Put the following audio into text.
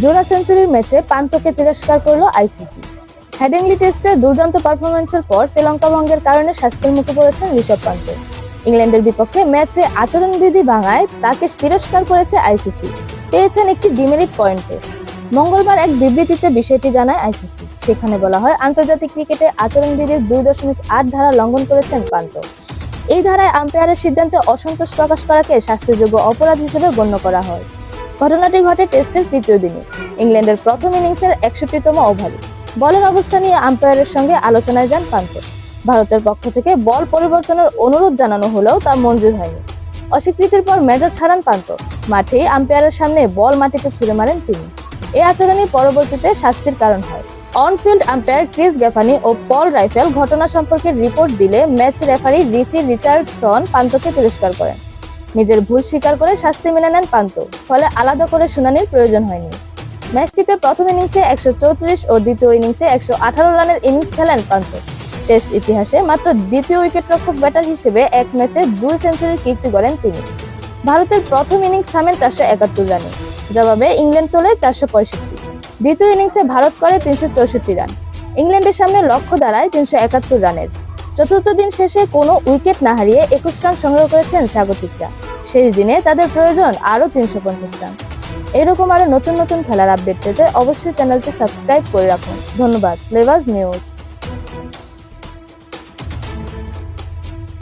জোড়া সেঞ্চুরির ম্যাচে পান্তকে তিরস্কার করল আইসিসি। হেডিংলি টেস্টে দুর্দান্ত পারফরমেন্সের পর শ্রীলঙ্কা ভঙ্গের কারণে শাস্তির মুখে পড়েছেন ঋষভ পান্ত। ইংল্যান্ডের বিপক্ষে ম্যাচে আচরণবিধি ভাঙায় তাকে তিরস্কার করেছে আইসিসি। পেয়েছেন একটি ডিমেরিট পয়েন্টে। মঙ্গলবার এক বিবৃতিতে বিষয়টি জানায় আইসিসি। সেখানে বলা হয়, আন্তর্জাতিক ক্রিকেটে আচরণবিধির দুই দশমিক আট ধারা লঙ্ঘন করেছেন পান্ত। এই ধারায় আম্পায়ারের সিদ্ধান্তে অসন্তোষ প্রকাশ করাকে শাস্তিযোগ্য অপরাধ হিসেবে গণ্য করা হয়। ঘটনাটি ঘটে টেস্টের তৃতীয় দিনে। ইংল্যান্ডের প্রথম ইনিংসের একষট্টিতম ওভারে। বলের অবস্থা নিয়ে আম্পায়ারের সঙ্গে আলোচনায় যান পান্ত। ভারতের পক্ষ থেকে বল পরিবর্তনের অনুরোধ জানানো হলেও তা মঞ্জুর হয়নি। অস্বীকৃতির পর মেজাজ হারান পান্ত। মাঠে আম্পায়ারের সামনে বল মাটিতে ছুড়ে মারেন তিনি। এ আচরণই পরবর্তীতে শাস্তির কারণ হয়। অনফিল্ড আম্পায়ার ক্রিস গ্যাফানি ও পল রাইফেল ঘটনা সম্পর্কে রিপোর্ট দিলে ম্যাচ রেফারি রিচি রিচার্ডসন পান্তকে তিরস্কার করেন। নিজের ভুল স্বীকার করে শাস্তি মেনে নেন পান্ত, ফলে আলাদা করে শুনানির প্রয়োজন হয়নি। ম্যাচটিতে প্রথম ইনিংসে একশো চৌত্রিশ ও দ্বিতীয় ইনিংসে একশো আঠারো রানের ইনিংস খেলেন পান্ত। টেস্ট ইতিহাসে মাত্র দ্বিতীয় উইকেটরক্ষক ব্যাটার হিসেবে এক ম্যাচে দুই সেঞ্চুরির কীর্তি করেন তিনি। ভারতের প্রথম ইনিংস থামেন চারশো একাত্তর রানে, জবাবে ইংল্যান্ড তোলে চারশো পঁয়ষট্টি। দ্বিতীয় ইনিংসে ভারত করে তিনশো চৌষট্টি রান, ইংল্যান্ডের সামনে লক্ষ্য দাঁড়ায় তিনশো একাত্তর রানের। চতুর্থ দিন শেষে কোনো উইকেট না হারিয়ে একুশ রান সংগ্রহ করেছেন স্বাগতিকরা। শেষ দিনে তাদের প্রয়োজন আরও তিনশো পঞ্চাশ রান। এরকম আরও নতুন নতুন খেলার আপডেট পেতে অবশ্যই চ্যানেলটি সাবস্ক্রাইব করে রাখুন। ধন্যবাদ লেভাজ নিউজ